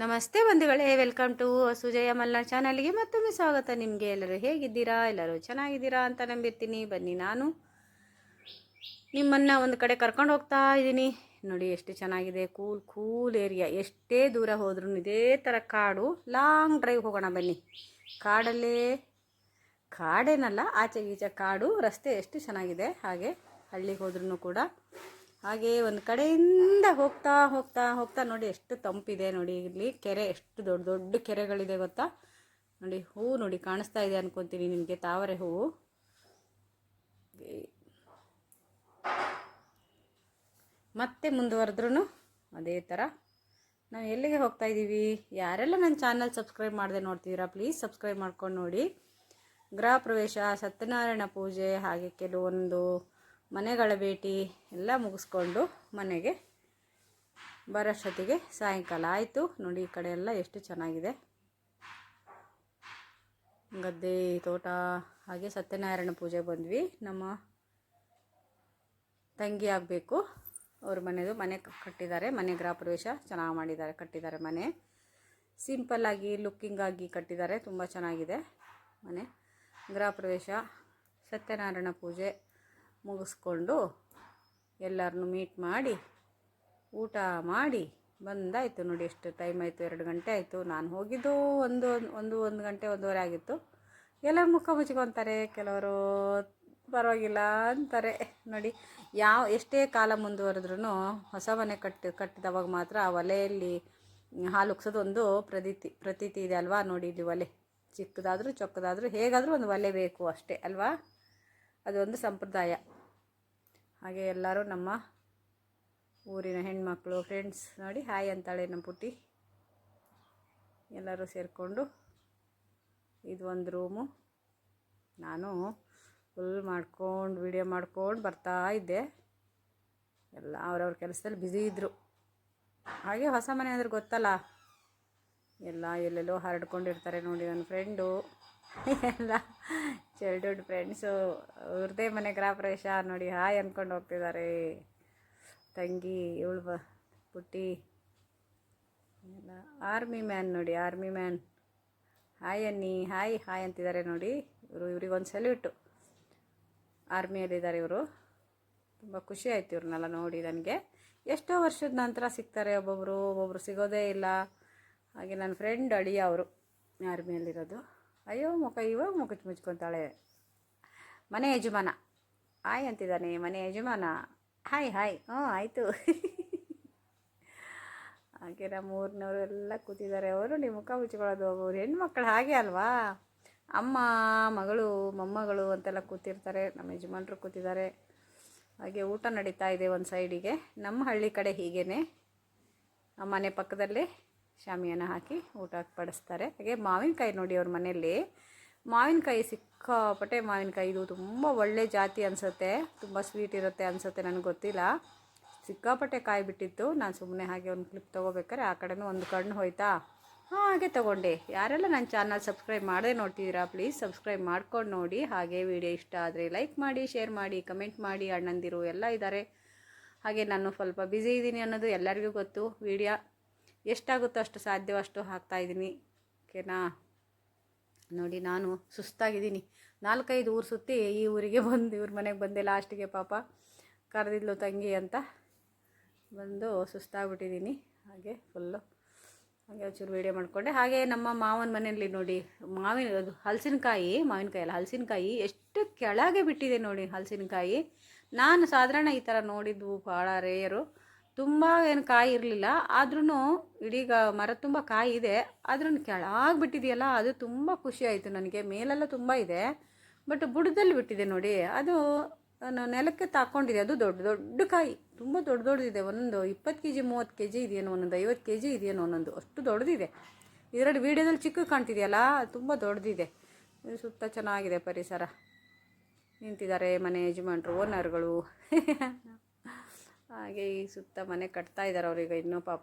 ನಮಸ್ತೆ ಬಂಧುಗಳೇ, welcome to Sujaya Malnad ಚಾನಲ್ಗೆ ಮತ್ತೊಮ್ಮೆ ಸ್ವಾಗತ. ನಿಮಗೆ ಎಲ್ಲರೂ ಹೇಗಿದ್ದೀರಾ? ಎಲ್ಲರೂ ಚೆನ್ನಾಗಿದ್ದೀರಾ ಅಂತ ನಂಬಿರ್ತೀನಿ. ಬನ್ನಿ ನಾನು ನಿಮ್ಮನ್ನು ಒಂದು ಕಡೆ ಕರ್ಕೊಂಡು ಹೋಗ್ತಾ ಇದ್ದೀನಿ. ನೋಡಿ ಎಷ್ಟು ಚೆನ್ನಾಗಿದೆ. Cool cool area. ಎಷ್ಟೇ ದೂರ ಹೋದ್ರೂ ಇದೇ ಥರ ಕಾಡು. ಲಾಂಗ್ ಡ್ರೈವ್ ಹೋಗೋಣ ಬನ್ನಿ. ಕಾಡಲ್ಲೇ, ಕಾಡೇನಲ್ಲ, ಆಚೆ ಈಚೆ ಕಾಡು. ರಸ್ತೆ ಎಷ್ಟು ಚೆನ್ನಾಗಿದೆ. ಹಾಗೆ ಹಳ್ಳಿಗೆ ಹೋದ್ರೂ ಕೂಡ ಹಾಗೆ ಒಂದು ಕಡೆಯಿಂದ ಹೋಗ್ತಾ ಹೋಗ್ತಾ ಹೋಗ್ತಾ ನೋಡಿ ಎಷ್ಟು ತಂಪಿದೆ ನೋಡಿ. ಇಲ್ಲಿ ಕೆರೆ ಎಷ್ಟು ದೊಡ್ಡ ದೊಡ್ಡ ಕೆರೆಗಳಿದೆ ಗೊತ್ತಾ? ನೋಡಿ ಹೂವು ನೋಡಿ ಕಾಣಿಸ್ತಾ ಇದೆ ಅನ್ಕೊತೀನಿ ನಿಮಗೆ, ತಾವರೆ ಹೂವು ಮತ್ತೆ ಮುಂದುವರೆದ್ರೂ ಅದೇ ಥರ ನಾವು ಎಲ್ಲಿಗೆ ಹೋಗ್ತಾ ಇದ್ದೀವಿ ಯಾರೆಲ್ಲ ನನ್ನ ಚಾನಲ್ ಸಬ್ಸ್ಕ್ರೈಬ್ ಮಾಡದೆ ನೋಡ್ತಿದ್ದೀರಾ ಪ್ಲೀಸ್ ಸಬ್ಸ್ಕ್ರೈಬ್ ಮಾಡ್ಕೊಂಡು ನೋಡಿ. ಗೃಹ ಪ್ರವೇಶ, ಸತ್ಯನಾರಾಯಣ ಪೂಜೆ, ಹಾಗೆ ಕೆಲವೊಂದು ಮನೆಗಳ ಭೇಟಿ ಎಲ್ಲ ಮುಗಿಸ್ಕೊಂಡು ಮನೆಗೆ ಬರೋಷ್ಟೊತ್ತಿಗೆ ಸಾಯಂಕಾಲ ಆಯಿತು. ನೋಡಿ, ಈ ಕಡೆ ಎಲ್ಲ ಎಷ್ಟು ಚೆನ್ನಾಗಿದೆ. ಗದ್ದೆ, ತೋಟ, ಹಾಗೆ ಸತ್ಯನಾರಾಯಣ ಪೂಜೆ ಬಂದ್ವಿ. ನಮ್ಮ ತಂಗಿ ಆಗಬೇಕು. ಅವ್ರ ಮನೆದು ಮನೆ ಕಟ್ಟಿದ್ದಾರೆ. ಮನೆ ಗೃಹ ಪ್ರವೇಶ ಚೆನ್ನಾಗಿ ಮಾಡಿದ್ದಾರೆ, ಕಟ್ಟಿದ್ದಾರೆ ಮನೆ. ಸಿಂಪಲ್ಲಾಗಿ ಲುಕ್ಕಿಂಗಾಗಿ ಕಟ್ಟಿದ್ದಾರೆ. ತುಂಬ ಚೆನ್ನಾಗಿದೆ ಮನೆ. ಗೃಹ ಪ್ರವೇಶ, ಸತ್ಯನಾರಾಯಣ ಪೂಜೆ. ಮುಗಿಸ್ಕೊಂಡು ಎಲ್ಲರನ್ನು ಮೀಟ್ ಮಾಡಿ, ಊಟ ಮಾಡಿ ಬಂದಾಯಿತು ನೋಡಿ, ಎಷ್ಟು ಟೈಮ್ ಆಯಿತು? ಎರಡು ಗಂಟೆ ಆಯಿತು. ನಾನು ಹೋಗಿದ್ದು ಒಂದು ಒಂದು ಒಂದು ಗಂಟೆ, ಒಂದೂವರೆ ಆಗಿತ್ತು. ಎಲ್ಲ ಮುಖ ಮುಚ್ಕೊತಾರೆ. ಕೆಲವರು ಪರವಾಗಿಲ್ಲ ಅಂತಾರೆ. ನೋಡಿ, ಯಾವ, ಎಷ್ಟೇ ಕಾಲ ಮುಂದುವರೆದ್ರೂ ಹೊಸ ಮನೆ ಕಟ್ಟಿ, ಕಟ್ಟಿದವಾಗ ಮಾತ್ರ ಆ ಒಲೆಯಲ್ಲಿ ಹಾಲು ಒಂದು ಪ್ರತೀತಿ ಪ್ರತೀತಿ ಇದೆ ಅಲ್ವಾ? ನೋಡಿ ಇಲ್ಲಿ ಒಲೆ. ಚಿಕ್ಕದಾದರೂ, ಚೊಕ್ಕದಾದರೂ ಹೇಗಾದರೂ ಒಂದು ಒಲೆ ಬೇಕು ಅಷ್ಟೇ, ಅಲ್ವಾ? ಅದೊಂದು ಸಂಪ್ರದಾಯ. ಹಾಗೆ ಎಲ್ಲರೂ ನಮ್ಮ ಊರಿನ ಹೆಣ್ಮಕ್ಳು ಫ್ರೆಂಡ್ಸ್ ನೋಡಿ ಹಾಯ್ ಅಂತಾಳೆ ನಮ್ಮ ಪುಟ್ಟಿ. ಎಲ್ಲರೂ ಸೇರಿಕೊಂಡು ಇದು ಒಂದು ರೂಮು. ನಾನು ಫುಲ್ ಮಾಡ್ಕೊಂಡು ವಿಡಿಯೋ ಮಾಡ್ಕೊಂಡು ಬರ್ತಾ ಇದ್ದೆ. ಎಲ್ಲ ಅವ್ರವ್ರ ಕೆಲಸದಲ್ಲಿ ಬ್ಯುಸಿ ಇದ್ದರು ಹಾಗೆ ಹೊಸ ಮನೆ ಅಂದ್ರೆ ಗೊತ್ತಲ್ಲ? ಎಲ್ಲ ಎಲ್ಲೆಲ್ಲೋ ಹರಡ್ಕೊಂಡಿರ್ತಾರೆ ನೋಡಿ ನನ್ನ ಫ್ರೆಂಡು ಎಲ್ಲ ಚೈಲ್ಡ್ಹುಡ್ ಫ್ರೆಂಡ್ಸು ಅವ್ರದ್ದೇ ಮನೆ ಗೃಹ ಪ್ರವೇಶ ನೋಡಿ ಹಾಯ್ ಅಂದ್ಕೊಂಡು ಹೋಗ್ತಿದ್ದಾರೆ ತಂಗಿ, ಇವಳು ಬ, ಪುಟ್ಟಿ, ಎಲ್ಲ ಆರ್ಮಿ ಮ್ಯಾನ್ ನೋಡಿ ಆರ್ಮಿ ಮ್ಯಾನ್ ಹಾಯ್ ಅನ್ನಿ ಹಾಯ್ ಹಾಯ್ ಅಂತಿದ್ದಾರೆ ನೋಡಿ. ಇವರು ಇವ್ರಿಗೊಂದು ಸಲ್ಯೂಟು ಆರ್ಮಿಯಲ್ಲಿದ್ದಾರೆ ಇವರು. ತುಂಬ ಖುಷಿ ಆಯ್ತು ಇವ್ರನ್ನೆಲ್ಲ ನೋಡಿ ನನಗೆ. ಎಷ್ಟೋ ವರ್ಷದ ನಂತರ ಸಿಗ್ತಾರೆ ಒಬ್ಬೊಬ್ಬರು ಒಬ್ಬೊಬ್ಬರು ಸಿಗೋದೇ ಇಲ್ಲ. ಹಾಗೆ ನನ್ನ ಫ್ರೆಂಡ್ ಅಳಿಯ ಅವರು ಆರ್ಮಿಯಲ್ಲಿರೋದು ಅಯ್ಯೋ, ಮುಖ ಇವಾಗ ಮುಖ ಮುಚ್ಕೊತಾಳೆ. ಮನೆ ಯಜಮಾನ. ಹಾಯ್ ಅಂತಿದ್ದಾನೆ, ಮನೆ ಯಜಮಾನ. Hi hi. ಹ್ಞೂ, ಆಯಿತು. ಹಾಗೆ ನಮ್ಮ ಎಲ್ಲ ಕೂತಿದ್ದಾರೆ. ಅವರು ನೀವು ಮುಖ ಮುಚ್ಕೊಳ್ಳೋದು ಅವ್ರು ಹೆಣ್ಮಕ್ಳು ಹಾಗೆ ಅಲ್ವಾ? ಅಮ್ಮ, ಮಗಳು, ಮೊಮ್ಮಗಳು ಅಂತೆಲ್ಲ ಕೂತಿರ್ತಾರೆ. ನಮ್ಮ ಯಜಮಾನರು ಕೂತಿದ್ದಾರೆ. ಹಾಗೆ ಊಟ ನಡೀತಾ ಇದೆ ಒಂದು ಸೈಡಿಗೆ. ನಮ್ಮ ಹಳ್ಳಿ ಕಡೆ ಹೀಗೇ ಮನೆ ಪಕ್ಕದಲ್ಲೇ ಶಾಮಿಯಾನ ಹಾಕಿ ಊಟ ಪಡಿಸ್ತಾರೆ ಹಾಗೆ ಮಾವಿನಕಾಯಿ ನೋಡಿ ಅವ್ರ ಮನೆಯಲ್ಲಿ. ಮಾವಿನಕಾಯಿ ಸಿಕ್ಕಾಪಟ್ಟೆ ಮಾವಿನಕಾಯಿ. ಇದು ತುಂಬ ಒಳ್ಳೆ ಜಾತಿ ಅನಿಸುತ್ತೆ. ತುಂಬ ಸ್ವೀಟ್ ಇರುತ್ತೆ ಅನಿಸುತ್ತೆ ನನಗೆ ಗೊತ್ತಿಲ್ಲ. ಸಿಕ್ಕಾಪಟ್ಟೆ ಕಾಯಿ ಬಿಟ್ಟಿತ್ತು. ನಾನು ಸುಮ್ಮನೆ ಹಾಗೆ ಒಂದು ಕ್ಲಿಪ್ ತೊಗೋಬೇಕಾರೆ ಆ ಕಡೆನೂ ಒಂದು ಕಣ್ಣು ಹೋಯ್ತಾ? ಹಾಂ, ಹಾಗೆ ತೊಗೊಂಡೆ. ಯಾರೆಲ್ಲ ನನ್ನ ಚಾನಲ್ ಸಬ್ಸ್ಕ್ರೈಬ್ ಮಾಡದೆ ನೋಡ್ತಿದ್ದೀರಾ ಪ್ಲೀಸ್ ಸಬ್ಸ್ಕ್ರೈಬ್ ಮಾಡ್ಕೊಂಡು ನೋಡಿ. ಹಾಗೆ ವಿಡಿಯೋ ಇಷ್ಟ ಆದರೆ ಲೈಕ್ ಮಾಡಿ ಶೇರ್ ಮಾಡಿ ಕಮೆಂಟ್ ಮಾಡಿ. ಅಣ್ಣಂದಿರು ಎಲ್ಲ ಇದ್ದಾರೆ ಹಾಗೆ ನಾನು ಸ್ವಲ್ಪ ಬ್ಯುಸಿ ಇದ್ದೀನಿ ಅನ್ನೋದು ಎಲ್ಲರಿಗೂ ಗೊತ್ತು. ವಿಡಿಯೋ ಎಷ್ಟಾಗುತ್ತೋ ಅಷ್ಟು ಸಾಧ್ಯವೋ ಅಷ್ಟು ಹಾಕ್ತಾಯಿದ್ದೀನಿ ಓಕೆನಾ? ನೋಡಿ, ನಾನು ಸುಸ್ತಾಗಿದ್ದೀನಿ. ನಾಲ್ಕೈದು ಊರು ಸುತ್ತಿ ಈ ಊರಿಗೆ ಬಂದು, ಇವ್ರ ಮನೆಗೆ ಬಂದೆ ಲಾಸ್ಟಿಗೆ ಪಾಪ. ಕರೆದಿದ್ಲು ತಂಗಿ ಅಂತ ಬಂದು ಸುಸ್ತಾಗ್ಬಿಟ್ಟಿದ್ದೀನಿ. ಹಾಗೆ ಫುಲ್ಲು ಹಾಗೆ ಒಂಚೂರು ವೀಡಿಯೋ ಮಾಡಿಕೊಂಡೆ. ಹಾಗೆ ನಮ್ಮ ಮಾವನ ಮನೆಯಲ್ಲಿ ನೋಡಿ, ಮಾವಿನ, ಅದು ಹಲಸಿನಕಾಯಿ, ಮಾವಿನಕಾಯಿ ಅಲ್ಲ, ಹಲಸಿನಕಾಯಿ ಎಷ್ಟು ಕೆಳಗೆ ಬಿಟ್ಟಿದೆ ನೋಡಿ ಹಲಸಿನಕಾಯಿ. ನಾನು ಸಾಧಾರಣ ಈ ಥರ ನೋಡಿದ್ದು ಭಾಳ ರೇಯರು ತುಂಬ ಏನು ಕಾಯಿ ಇರಲಿಲ್ಲ. ಆದ್ರೂ ಇಡೀ ಮರ ತುಂಬ ಕಾಯಿ ಇದೆ. ಆದ್ರೂ ಕೆಳಗೆ ಬಿಟ್ಟಿದೆಯಲ್ಲ ಅದು ತುಂಬ ಖುಷಿ ಆಯಿತು ನನಗೆ. ಮೇಲೆಲ್ಲ ತುಂಬ ಇದೆ. ಬಟ್ ಬುಡದಲ್ಲಿ ಬಿಟ್ಟಿದೆ ನೋಡಿ. ಅದು ನೆಲಕ್ಕೆ ತಾಕೊಂಡಿದೆ. ಅದು ದೊಡ್ಡ ದೊಡ್ಡ ಕಾಯಿ. ತುಂಬ ದೊಡ್ಡ, ದೊಡ್ಡದಿದೆ. ಒಂದೊಂದು ಇಪ್ಪತ್ತು ಕೆ ಜಿ ಮೂವತ್ತು ಕೆ ಜಿ ಇದೆಯೇನೋ, ಒಂದೊಂದು ಐವತ್ತು ಕೆ ಜಿ ಇದೆಯೇನೋ, ಒಂದೊಂದು. ಅಷ್ಟು ದೊಡ್ಡದಿದೆ. ಇದರಲ್ಲಿ ವೀಡಿಯೋದಲ್ಲಿ ಚಿಕ್ಕ ಕಾಣ್ತಿದೆಯಲ್ಲ ತುಂಬ ದೊಡ್ಡದಿದೆ. ಸುತ್ತ ಚೆನ್ನಾಗಿದೆ ಪರಿಸರ. ನಿಂತಿದ್ದಾರೆ ಮನೆ ಯಜಮಾನ್ರು, ಓನರ್ಗಳು. ಹಾಗೆ ಈ ಸುತ್ತ ಮನೆ ಕಟ್ತಾ ಇದ್ದಾರೆ ಅವ್ರೀಗ ಇನ್ನೂ ಪಾಪ.